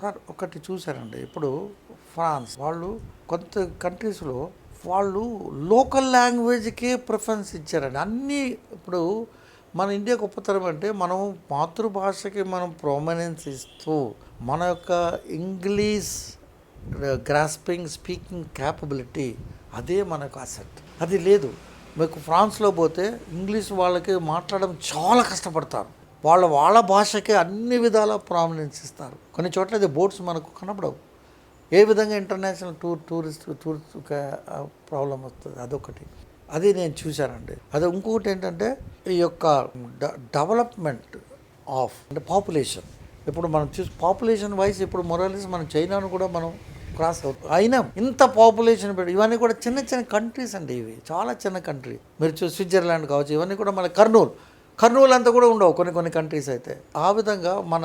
Sir ఒకటి చూశారండి ఇప్పుడు ఫ్రాన్స్ వాళ్ళు కొంత కంట్రీస్లో వాళ్ళు లోకల్ లాంగ్వేజ్కే ప్రిఫరెన్స్ ఇచ్చారండి. అన్నీ ఇప్పుడు మన ఇండియా గొప్పతనం అంటే మనం మాతృభాషకి మనం ప్రామినెన్స్ ఇస్తూ మన యొక్క ఇంగ్లీష్ గ్రాస్పింగ్ స్పీకింగ్ క్యాపబిలిటీ అదే మనకు అసెట్ అది లేదు. మీకు ఫ్రాన్స్లో పోతే ఇంగ్లీష్ వాళ్ళకి మాట్లాడడం చాలా కష్టపడతారు. వాళ్ళ వాళ్ళ భాషకే అన్ని విధాల ప్రామినెన్స్ ఇస్తారు. కొన్ని చోట్ల అది బోట్స్ మనకు కనపడవు. ఏ విధంగా international tour tourist tourist problem వస్తుంది? అదొకటి. అది నేను చూశానండి. అది ఇంకొకటి ఏంటంటే ఈ యొక్క డెవలప్మెంట్ ఆఫ్ అంటే పాపులేషన్ ఇప్పుడు మనం చూసి పాపులేషన్ వైజ్ ఇప్పుడు మొరాలిస్ మనం చైనాను కూడా మనం క్రాస్ అవుతాం అయినా ఇంత పాపులేషన్ పెట్టి ఇవన్నీ కూడా చిన్న చిన్న కంట్రీస్ అండి ఇవి. చాలా చిన్న కంట్రీ మీరు చూ స్విట్జర్లాండ్ కావచ్చు ఇవన్నీ కూడా మన కర్నూలు. కర్నూలు అంతా కూడా ఉండవు కొన్ని కొన్ని కంట్రీస్ అయితే. ఆ విధంగా మన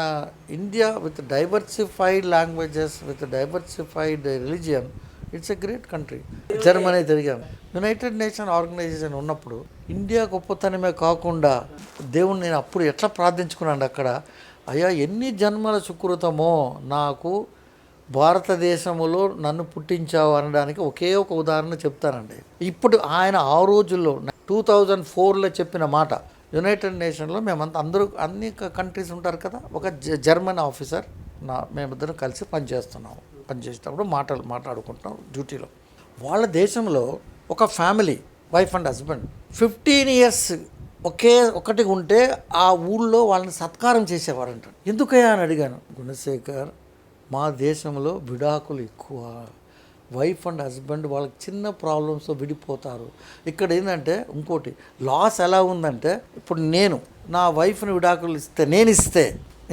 India with diversified languages with diversified religion it's a great country Germany తిరిగాను యునైటెడ్ నేషన్ ఆర్గనైజేషన్ ఉన్నప్పుడు ఇండియా గొప్పతనమే కాకుండా దేవుణ్ణి నేను అప్పుడు ఎట్లా ప్రార్థించుకున్నాను అక్కడ? అయ్యా ఎన్ని జన్మల సుకృతమో నాకు భారతదేశంలో నన్ను పుట్టించావు అనడానికి ఒకే ఒక ఉదాహరణ చెప్తానండి. ఇప్పుడు ఆయన ఆ రోజుల్లో టూ థౌజండ్ ఫోర్లో చెప్పిన మాట యునైటెడ్ నేషన్లో మేమంతా అందరూ అన్ని కంట్రీస్ ఉంటారు కదా ఒక జ- జర్మన్ ఆఫీసర్ నా మేమిద్దరం కలిసి పనిచేస్తున్నాము. పనిచేసేటప్పుడు మాటలు మాట్లాడుకుంటున్నాం డ్యూటీలో. వాళ్ళ దేశంలో ఒక family wife and husband fifteen years ఒకే ఒకటి ఉంటే ఆ ఊళ్ళో వాళ్ళని సత్కారం చేసేవారంట. ఎందుకయ్యా అని అడిగాను. గుణశేఖర్ మా దేశంలో విడాకులు ఎక్కువ. వైఫ్ అండ్ హస్బెండ్ వాళ్ళకి చిన్న ప్రాబ్లమ్స్తో విడిపోతారు. ఇక్కడ ఏంటంటే ఇంకోటి లాస్ ఎలా ఉందంటే ఇప్పుడు నేను నా వైఫ్ని విడాకులు ఇస్తే నేను ఇస్తే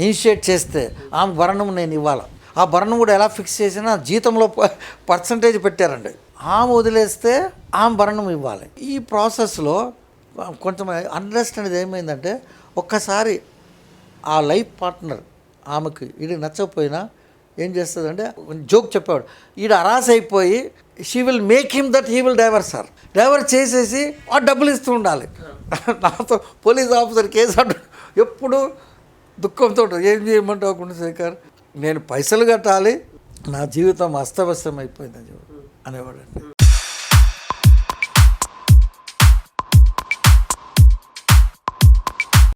ఇనిషియేట్ చేస్తే ఆమె భరణం నేను ఇవ్వాలి? ఆ భరణం కూడా ఎలా ఫిక్స్ చేసినా జీతంలో పర్సంటేజ్ పెట్టారండి. ఆమె వదిలేస్తే ఆమె భరణం ఇవ్వాలి. ఈ ప్రాసెస్లో కొంచెం అన్రెస్ట్ అనేది ఏమైందంటే ఒక్కసారి ఆ లైఫ్ పార్ట్నర్ ఆమెకు ఇది నచ్చకపోయినా ఏం చేస్తుందంటే జోక్ చెప్పాడు ఈడ అరాస్ అయిపోయి she will make him that he will divorce sir divorce చేసేసి ఆ డబ్బులు ఇస్తూ ఉండాలి. నాతో పోలీస్ ఆఫీసర్ కేసు అంటు ఎప్పుడు దుఃఖంతో ఏం చేయమంటావు గుణశేఖర్ నేను పైసలు కట్టాలి నా జీవితం అస్తవ్యస్తం అయిపోయింది చెప్పి అనేవాడండి.